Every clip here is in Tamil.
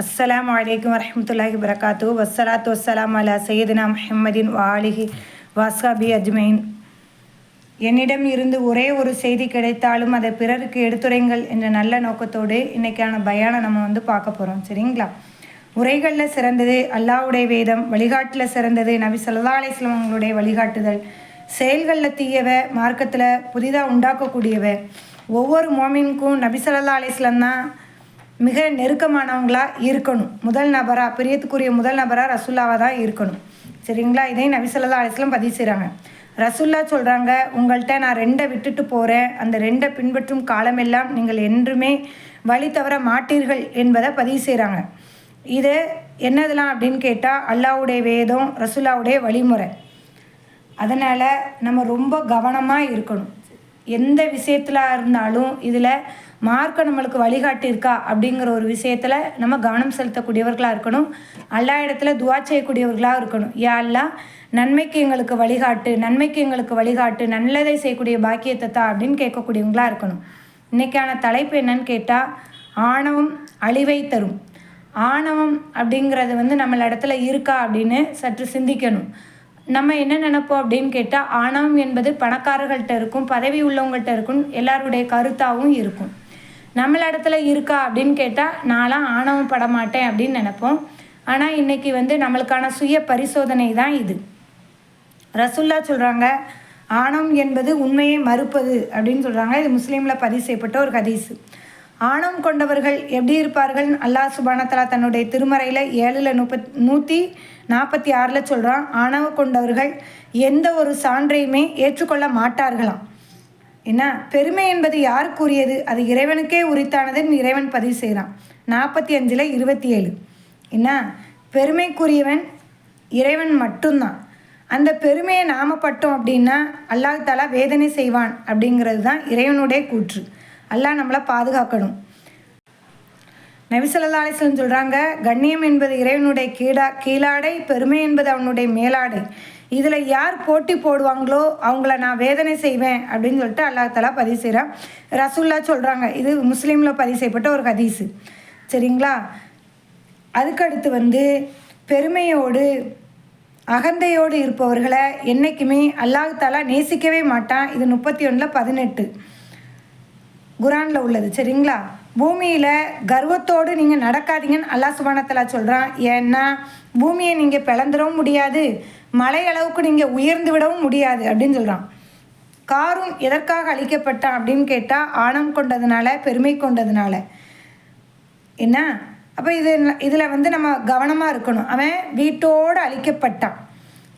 அஸ்லாம் வலைக்கம் வரஹ்மத்துல்லாஹி வரகாத்து வஸ்ஸலாத்து வஸ்ஸலாம் அலா சையதுனா முஹம்மதின் வாலிஹி வாசாபி அஜ்மைன். என்னிடம் இருந்து ஒரே ஒரு செய்தி கிடைத்தாலும் அதை பிறருக்கு எடுத்துரைங்கள் என்ற நல்ல நோக்கத்தோடு இன்னைக்கான பயானை நம்ம வந்து பார்க்க போகிறோம் சரிங்களா? உரைகளில் சிறந்தது அல்லாவுடைய வேதம் வழிகாட்டில் சிறந்தது நபி சல்லா அலிஸ்லாம் அவங்களுடைய வழிகாட்டுதல். செயல்களில் தீயவ மார்க்கத்தில் புதிதாக உண்டாக்கக்கூடியவ. ஒவ்வொரு மோமின்க்கும் நபி சல்லா அலிஸ்லாம் தான் மிக நெருக்கமானவங்களாக இருக்கணும். முதல் நபராக பிரியத்துக்குரிய முதல் நபராக ரசுல்லாவாக தான் இருக்கணும். சரிங்களா? இதை நபிசல்லா அலிஸ்லாம் பதிவு செய்கிறாங்க ரசுல்லா சொல்கிறாங்க உங்கள்கிட்ட நான் ரெண்டை விட்டுட்டு போகிறேன் அந்த ரெண்டை பின்பற்றும் காலமெல்லாம் நீங்கள் என்றுமே வழி தவற மாட்டீர்கள் என்பதை பதிவு செய்கிறாங்க இது என்னதெல்லாம் அப்படின்னு கேட்டால் அல்லாவுடைய வேதம் ரசுல்லாவுடைய வழிமுறை. அதனால் நம்ம ரொம்ப கவனமாக இருக்கணும். எந்த விஷயத்தில் இருந்தாலும் இதில் மார்க்கம் நம்மளுக்கு வழிகாட்டி இருக்கா அப்படிங்கிற ஒரு விஷயத்தில் நம்ம கவனம் செலுத்தக்கூடியவர்களாக இருக்கணும். எல்லா இடத்துல துவா செய்யக்கூடியவர்களாக இருக்கணும். யா அல்லா நன்மைக்கு எங்களுக்கு வழிகாட்டு நன்மைக்கு எங்களுக்கு வழிகாட்டு நல்லதை செய்யக்கூடிய பாக்கியத்தை தான் அப்படின்னு கேட்கக்கூடியவங்களாக இருக்கணும். இன்றைக்கான தலைப்பு என்னன்னு கேட்டால் ஆணவம் அழிவை தரும். ஆணவம் அப்படிங்கிறது வந்து நம்மள இடத்துல இருக்கா அப்படின்னு சற்று சிந்திக்கணும். நம்ம என்ன நினைப்போம் அப்படின்னு கேட்டால் ஆணவம் என்பது பணக்காரர்கள்ட்ட இருக்கும் பதவி உள்ளவங்கள்ட்ட இருக்கும் எல்லாருடைய கருத்தாகவும் இருக்கும். நம்மள இடத்துல இருக்கா அப்படின்னு கேட்டால் நான்லாம் ஆணவம் பட மாட்டேன் அப்படின்னு நினைப்போம். ஆனால் இன்றைக்கி வந்து நம்மளுக்கான சுய பரிசோதனை தான் இது. ரசுல்லா சொல்கிறாங்க ஆணவம் என்பது உண்மையை மறுப்பது அப்படின்னு சொல்கிறாங்க இது முஸ்லீமில் பதிவு செய்யப்பட்ட ஒரு ஹதீஸு. ஆணவம் கொண்டவர்கள் எப்படி இருப்பார்கள்? அல்லாஹ் சுபானத்தலா தன்னுடைய திருமறையில் ஏழில் முப்பத் நூற்றி நாற்பத்தி ஆறில் சொல்கிறான் ஆணவம் கொண்டவர்கள் எந்த ஒரு சான்றையுமே ஏற்றுக்கொள்ள மாட்டார்களாம். என்ன? பெருமை என்பது யாருக்குரியது? அது இறைவனுக்கே உரித்தானதுன்னு இறைவன் பதிவு செய்கிறான். நாற்பத்தி அஞ்சில் இருபத்தி ஏழு என்ன? பெருமைக்குரியவன் இறைவன் மட்டும்தான். அந்த பெருமையை நாம பட்டோம் அப்படின்னா அல்லாஹ் தாலா வேதனை செய்வான் அப்படிங்கிறது தான் இறைவனுடைய கூற்று. அல்லாஹ் நம்மளை பாதுகாக்கணும். நபிசல்லா அலிஸ்லம் சொல்கிறாங்க கண்ணியம் என்பது இறைவனுடைய கீழா கீழாடை பெருமை என்பது அவனுடைய மேலாடை. இதில் யார் போட்டி போடுவாங்களோ அவங்கள நான் வேதனை செய்வேன் அப்படின்னு சொல்லிட்டு அல்லாஹ் தலா பதிவு செய்கிறான் ரசூல்லா சொல்கிறாங்க இது முஸ்லீமில் பதிவு செய்யப்பட்ட ஒரு ஹதீஸு. சரிங்களா? அதுக்கடுத்து வந்து பெருமையோடு அகந்தையோடு இருப்பவர்களை என்றைக்குமே அல்லாஹ் தாலா நேசிக்கவே மாட்டான். இது முப்பத்தி ஒன்றில் பதினெட்டு. குரானில் உள்ளது சரிங்களா? பூமியில் கர்வத்தோடு நீங்கள் நடக்காதீங்கன்னு அல்லா சுபானத்தலா சொல்கிறான் ஏன்னா பூமியை நீங்கள் பிளந்துடவும் முடியாது மலை அளவுக்கு நீங்கள் உயர்ந்து விடவும் முடியாது அப்படின்னு சொல்கிறான் காரும் எதற்காக அழிக்கப்பட்டான் அப்படின்னு கேட்டால் ஆணம் கொண்டதுனால பெருமை கொண்டதுனால. என்ன? அப்போ இது இதில் வந்து நம்ம கவனமாக இருக்கணும். அவன் வீட்டோடு அழிக்கப்பட்டான்.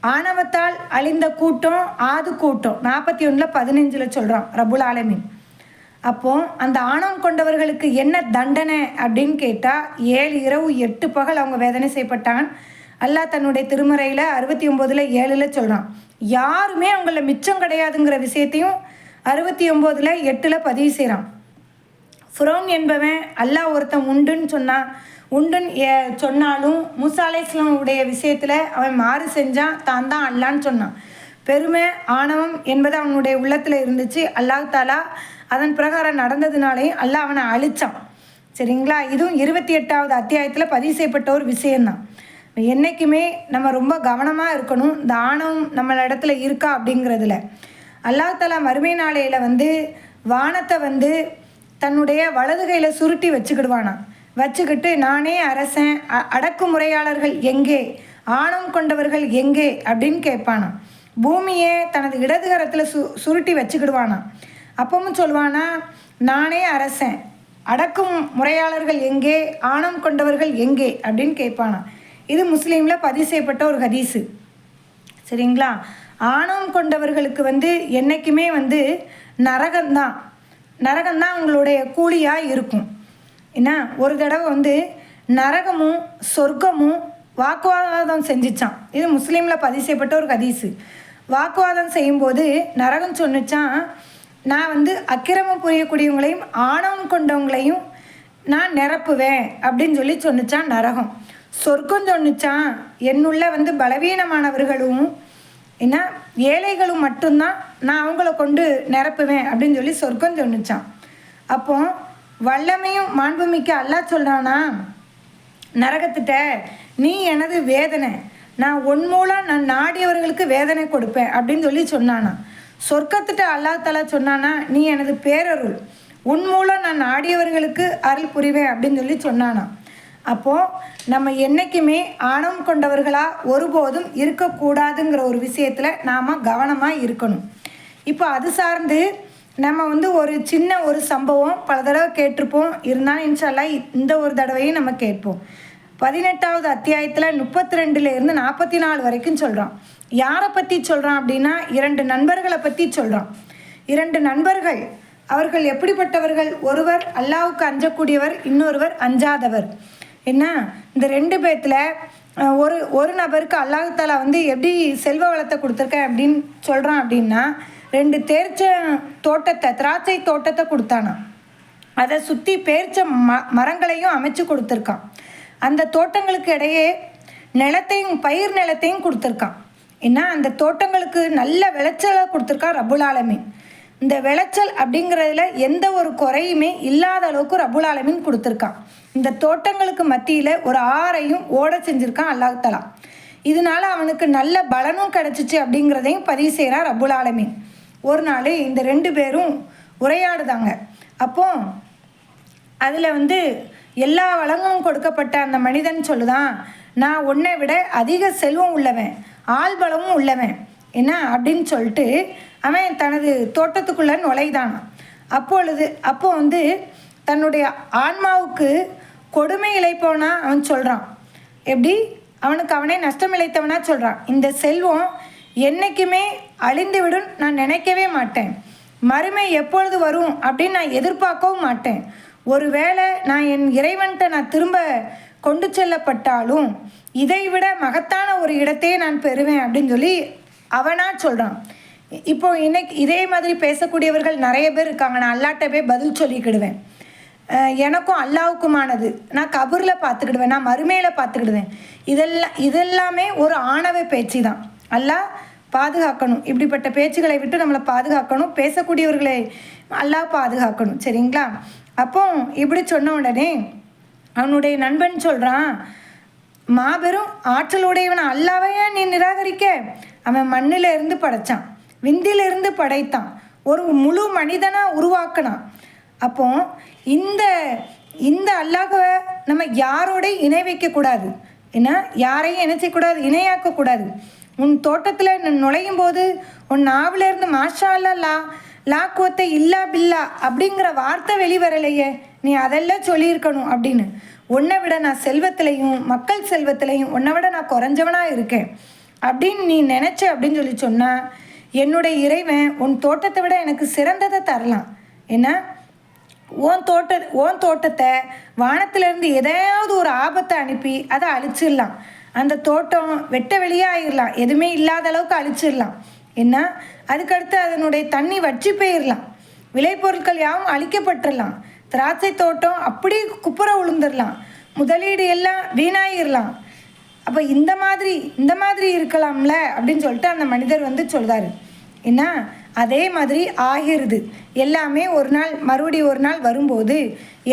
ஆணவத்தால் அழிந்த கூட்டம் ஆது கூட்டம். நாற்பத்தி ஒன்றில் பதினஞ்சில் சொல்கிறான் ரபுல் ஆலமின். அப்போ அந்த ஆணவம் கொண்டவர்களுக்கு என்ன தண்டனை அப்படின்னு கேட்டால் ஏழு இரவு எட்டு பகல் அவங்க வேதனை செய்யப்பட்டான் அல்லாஹ் தன்னுடைய திருமறையில் அறுபத்தி ஒம்போதில் ஏழில் சொல்கிறான் யாருமே அவங்கள மிச்சம் கிடையாதுங்கிற விஷயத்தையும் அறுபத்தி ஒம்போதில் எட்டில் பதிவு செய்கிறான் ஃபுரோன் என்பவன் அல்லாஹ் ஒருத்தன் உண்டுன்னு சொன்னான் உண்டுன்னு ஏ சொன்னாலும் முசாலேஸ்லமுடைய விஷயத்தில் அவன் மாறு செஞ்சான் தான் தான் அல்லான்னு சொன்னான். பெருமை ஆணவம் என்பது அவனுடைய உள்ளத்தில் இருந்துச்சு. அல்லாஹ் தாலா அதன் பிரகாரம் நடந்ததுனாலே அல்லாஹ் அவனை அழிச்சான். சரிங்களா? இதுவும் இருபத்தி எட்டாவது அத்தியாயத்தில் பதிவு செய்யப்பட்ட ஒரு விஷயந்தான் என்றைக்குமே நம்ம ரொம்ப கவனமாக இருக்கணும். இந்த ஆணவம் நம்மள இடத்துல இருக்கா அப்படிங்கிறதுல. அல்லாஹ் தலா மறுமை நாளையில் வந்து வானத்தை வந்து தன்னுடைய வலது கையில் சுருட்டி வச்சுக்கிடுவானா? வச்சுக்கிட்டு நானே அரசன் அடக்குமுறையாளர்கள் எங்கே? ஆணவம் கொண்டவர்கள் எங்கே? அப்படின்னு கேட்பானா? பூமியை தனது இடதுகரத்தில் சு சுருட்டி வச்சுக்கிடுவானா? அப்பவும் சொல்லுவானா நானே அரசன். அடக்கும் முறையாளர்கள் எங்கே? ஆணம் கொண்டவர்கள் எங்கே? அப்படின்னு கேட்பானா. இது முஸ்லீமில் பதிவு செய்யப்பட்ட ஒரு ஹதீஸு. சரிங்களா? ஆணவம் கொண்டவர்களுக்கு வந்து என்றைக்குமே வந்து நரகம்தான். நரகம்தான் அவங்களுடைய கூலியாக இருக்கும். என்ன? ஒரு தடவை வந்து நரகமும் சொர்க்கமும் வாக்குவாதம் செஞ்சிச்சான் இது முஸ்லீமில் பதிவு செய்யப்பட்ட ஒரு ஹதீஸு. வாக்குவாதம் செய்யும்போது நரகம் சொன்னிச்சான் நான் வந்து அக்கிரமம் புரியக்கூடியவங்களையும் ஆணவம் கொண்டவங்களையும் நான் நிரப்புவேன் அப்படின்னு சொல்லி சொன்னிச்சான் நரகம். சொர்க்கம் சொன்னிச்சான் என்னுள்ள வந்து பலவீனமானவர்களும் என்ன ஏழைகளும் மட்டும்தான் நான் அவங்கள கொண்டு நிரப்புவேன் அப்படின்னு சொல்லி சொர்க்கம் சொன்னிச்சான் அப்போ வல்லமையும் மாண்புமிக்க அல்லாஹ் சொல்கிறானா நரகத்திட்ட நீ எனது வேதனை நான் உன் மூலம் நான் நாடியவர்களுக்கு வேதனை கொடுப்பேன் அப்படின்னு சொல்லி சொன்னானா? சொர்க்கத்திட்ட அல்லாஹ் தலா சொன்னானா நீ எனது பேரருள். உன் மூலம் நான் ஆடியவர்களுக்கு அருள் புரிவேன் அப்படின்னு சொல்லி சொன்னானா. அப்போது நம்ம என்றைக்குமே ஆணவம் கொண்டவர்களாக ஒருபோதும் இருக்கக்கூடாதுங்கிற ஒரு விஷயத்தில் நாம் கவனமாக இருக்கணும். இப்போ அது சார்ந்து நம்ம வந்து ஒரு சின்ன ஒரு சம்பவம் பல தடவை கேட்டிருப்போம். இருந்தாலும் இன்ஷால்லா இந்த ஒரு தடவையும் நம்ம கேட்போம். பதினெட்டாவது அத்தியாயத்தில் முப்பத்தி ரெண்டுலேருந்து நாற்பத்தி நாலு வரைக்கும் சொல்கிறான் யாரை பற்றி சொல்கிறான் அப்படின்னா இரண்டு நண்பர்களை பற்றி சொல்கிறான் இரண்டு நண்பர்கள் அவர்கள் எப்படிப்பட்டவர்கள்? ஒருவர் அல்லாவுக்கு அஞ்சக்கூடியவர் இன்னொருவர் அஞ்சாதவர். என்ன? இந்த ரெண்டு பேர்த்தில் ஒரு ஒரு நபருக்கு அல்லாஹாலா வந்து எப்படி செல்வ வளத்தை கொடுத்துருக்கேன் அப்படின்னு சொல்கிறான் அப்படின்னா ரெண்டு தேர்ச்ச தோட்டத்தை திராட்சை தோட்டத்தை கொடுத்தானா அதை சுற்றி பேர்ச்ச ம மரங்களையும் அமைச்சு கொடுத்துருக்கான். அந்த தோட்டங்களுக்கு இடையே நிலத்தையும் பயிர் நிலத்தையும் கொடுத்துருக்கான். ஏன்னா அந்த தோட்டங்களுக்கு நல்ல விளைச்சலை கொடுத்துருக்கான் ரபுலாலமீன் இந்த விளைச்சல் அப்படிங்கிறதுல எந்த ஒரு குறையுமே இல்லாத அளவுக்கு ரபுலாலமீன் கொடுத்துருக்கான். இந்த தோட்டங்களுக்கு மத்தியில் ஒரு ஆறையும் ஓட செஞ்சுருக்கான் அல்லாஹ் இதனால அவனுக்கு நல்ல பலனும் கிடச்சிச்சு அப்படிங்கிறதையும் பதிவு செய்கிறான் ரபுல் ஒரு நாள் இந்த ரெண்டு பேரும் உரையாடுதாங்க. அப்போ அதில் வந்து எல்லா வளங்களும் கொடுக்கப்பட்ட அந்த மனிதன் சொல்லுதான் நான் உன்னை விட அதிக செல்வம் உள்ளவன் ஆள்பலமும் உள்ளவன். என்ன? அப்படின்னு சொல்லிட்டு அவன் தனது தோட்டத்துக்குள்ளே நுழைதானான் அப்பொழுது அப்போ வந்து தன்னுடைய ஆன்மாவுக்கு கொடுமை இழைப்பவனா அவன் சொல்கிறான் எப்படி? அவனுக்கு அவனே நஷ்டம் இழைத்தவனா சொல்கிறான் இந்த செல்வம் என்றைக்குமே அழிந்துவிடும் நான் நினைக்கவே மாட்டேன். மறுமை எப்பொழுது வரும் அப்படின்னு நான் எதிர்பார்க்கவும் மாட்டேன். ஒருவேளை நான் என் இறைவன்கிட்ட நான் திரும்ப கொண்டு செல்லப்பட்டாலும் இதை விட மகத்தான ஒரு இடத்தையே நான் பெறுவேன் அப்படின்னு சொல்லி அவனா சொல்கிறான் இப்போ இன்னைக்கு இதே மாதிரி பேசக்கூடியவர்கள் நிறைய பேர் இருக்காங்க. நான் அல்லாட்ட போய் பதில் சொல்லிக்கிடுவேன். எனக்கும் அல்லாவுக்குமானது. நான் கபூரில் பார்த்துக்கிடுவேன். நான் மறுமையில் பார்த்துக்கிடுவேன். இதெல்லாம் இதெல்லாமே ஒரு ஆணவ பேச்சு தான் அல்லாஹ் பாதுகாக்கணும். இப்படிப்பட்ட பேச்சுகளை விட்டு நம்மளை பாதுகாக்கணும். பேசக்கூடியவர்களை அல்லாஹ் பாதுகாக்கணும். சரிங்களா? அப்போ இப்படி சொன்ன உடனே அவனுடைய நண்பன் சொல்கிறான் மாபெரும் ஆற்றலுடையவன் அல்லாவையே நீ நிராகரிக்க? அவன் மண்ணில இருந்து படைச்சான். விந்திலிருந்து படைத்தான். ஒரு முழு மனிதனாக உருவாக்கினான். அப்போ இந்த இந்த அல்லாஹுவை நம்ம யாரோட இணை வைக்கக்கூடாது. ஏன்னா யாரையும் இணைச்சிக்கூடாது செய்யக்கூடாது இணையாக்கக்கூடாது. உன் தோட்டத்தில் நான் நுழையும் போது உன் நாவிலேருந்து மாஷாலா மாஷா லா கோத்தை இல்லா பில்லா அப்படிங்கிற வார்த்தை வெளிவரலையே. நீ அதெல்லாம் சொல்லியிருக்கணும் அப்படின்னு. உன்னை விட நான் செல்வத்திலையும் மக்கள் செல்வத்திலையும் உன்னை விட நான் குறைஞ்சவனாக இருக்கேன். அப்படின்னு நீ நினச்ச அப்படின்னு சொல்லி சொன்னால் என்னுடைய இறைவன் உன் தோட்டத்தை விட எனக்கு சிறந்ததை தரலாம். என்ன? உன் தோட்ட உன் தோட்டத்தை வானத்திலேருந்து எதையாவது ஒரு ஆபத்தை அனுப்பி அதை அழிச்சிடலாம். அந்த தோட்டம் வெட்ட வெளியாகிடலாம் எதுவுமே இல்லாத அளவுக்கு அழிச்சிடலாம் என்ன? அதுக்கடுத்து அதனுடைய தண்ணி வற்றி போயிடலாம் விளைபொருட்கள் யாவும் அழிக்கப்பட்டுடலாம் திராட்சை தோட்டம் அப்படி குப்புற விழுந்துடலாம் முதலீடு எல்லாம் வீணாயிடலாம் அப்போ இந்த மாதிரி இந்த மாதிரி இருக்கலாம்ல அப்படின்னு சொல்லிட்டு அந்த மனிதர் வந்து சொல்கிறாரு என்ன? அதே மாதிரி ஆகிருது. எல்லாமே ஒரு நாள் மறுபடி ஒரு நாள் வரும்போது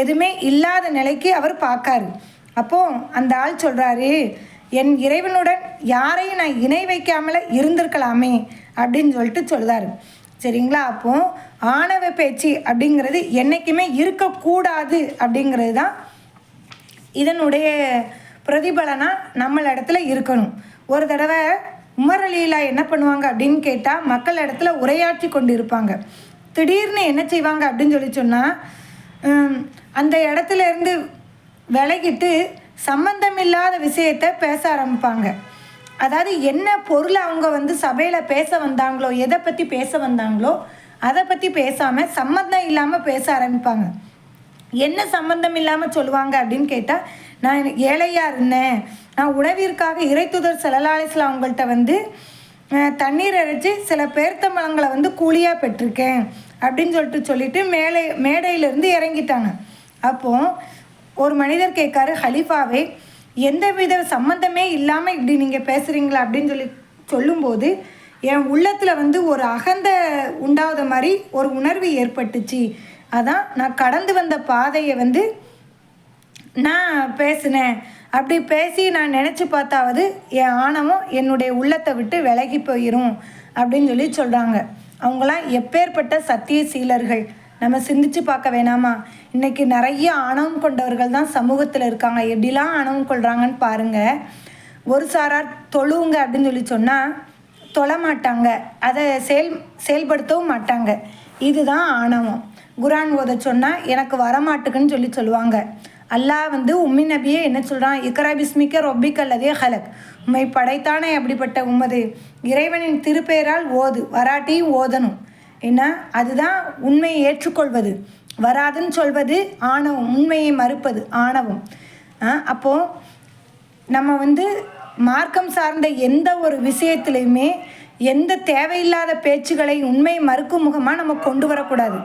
எதுவுமே இல்லாத நிலைக்கு அவர் பார்க்காரு. அப்போ அந்த ஆள் சொல்கிறாரு என் இறைவனுடன் யாரையும் நான் இணை வைக்காமல இருந்திருக்கலாமே அப்படின்னு சொல்லிட்டு சொல்கிறாரு சரிங்களா? அப்போ ஆணவ பேச்சு அப்படிங்கிறது என்றைக்குமே இருக்கக்கூடாது அப்படிங்கிறது தான் இதனுடைய பிரதிபலனாக நம்மள இடத்துல இருக்கணும். ஒரு தடவை உமர் என்ன பண்ணுவாங்க அப்படின்னு கேட்டால் மக்கள் இடத்துல உரையாற்றி கொண்டு இருப்பாங்க திடீர்னு என்ன செய்வாங்க அப்படின்னு சொல்லி சொன்னால் அந்த இடத்துல இருந்து விலகிட்டு சம்பந்தமில்லாத விஷயத்த பேச ஆரம்பிப்பாங்க. அதாவது என்ன பொருளை அவங்க வந்து சபையில் பேச வந்தாங்களோ எதை பற்றி பேச வந்தாங்களோ அதை பற்றி பேசாமல் சம்மந்தம் இல்லாமல் பேச ஆரம்பிப்பாங்க. என்ன சம்மந்தம் இல்லாமல் சொல்லுவாங்க அப்படின்னு கேட்டால் நான் ஏழையாக இருந்தேன். நான் உணவிற்காக இறைத்துதர் செலலாளிசில் அவங்கள்ட்ட வந்து தண்ணீர் அரைச்சி சில பேர்த்தம்பழங்களை வந்து கூலியாக பெற்றிருக்கேன் அப்படின்னு சொல்லிட்டு சொல்லிட்டு மேலே மேடையிலேருந்து இறங்கிட்டாங்க. அப்போது ஒரு மனிதர் கேட்காரு ஹலிஃபாவே எந்த வித சம்மந்தமே இல்லாமல் இப்படி நீங்கள் பேசுகிறீங்களா அப்படின்னு சொல்லி சொல்லும்போது என் உள்ளத்தில் வந்து ஒரு அகந்த உண்டாத மாதிரி ஒரு உணர்வு ஏற்பட்டுச்சு. அதான் நான் கடந்து வந்த பாதையை வந்து நான் பேசினேன். அப்படி பேசி நான் நினச்சி பார்த்தாவது என் ஆணவம் என்னுடைய உள்ளத்தை விட்டு விலகி போயிடும் அப்படின்னு சொல்லி சொல்கிறாங்க அவங்களாம் எப்பேற்பட்ட சத்திய சீலர்கள் நம்ம சிந்திச்சு பார்க்க வேணாமா? இன்னைக்கு நிறைய ஆணவம் கொண்டவர்கள் தான் சமூகத்தில் இருக்காங்க. எப்படிலாம் ஆணவம் கொள்கிறாங்கன்னு பாருங்கள் ஒரு சாரார் தொழுவுங்க அப்படின்னு சொல்லி சொன்னால் தொழ மாட்டாங்க. அதை செயல் செயல்படுத்தவும் மாட்டாங்க. இதுதான் ஆணவம். குரான் ஓத சொன்னால் எனக்கு வரமாட்டுக்குன்னு சொல்லி சொல்லுவாங்க. அல்லாஹ் வந்து உம்மி நபியே என்ன சொல்கிறான் இக்கரா பிஸ்மிக்க ரொப்பிக் அல்லதே ஹலக். உண்மை படைத்தானே அப்படிப்பட்ட உமது இறைவனின் திருப்பெயரால் ஓது. வராட்டியும் ஓதணும். ஏன்னா அதுதான் உண்மையை ஏற்றுக்கொள்வது. வராதுன்னு சொல்வது ஆணவம் உண்மையை மறுப்பது ஆணவம். அப்போது நம்ம வந்து மார்க்கம் சார்ந்த எந்த ஒரு விஷயத்துலையுமே எந்த தேவையில்லாத பேச்சுகளை உண்மை மறுக்கும் முகமாக நம்ம கொண்டு வரக்கூடாது.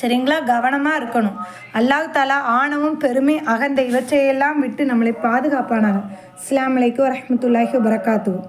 சரிங்களா? கவனமாக இருக்கணும். அல்லாஹ் தாலா ஆணவம் பெருமை அகந்த இவற்றையெல்லாம் விட்டு நம்மளை பாதுகாப்பானாங்க இஸ்லாமலைக்கு வரமத்துல்லாஹி வரகாத்துவோம்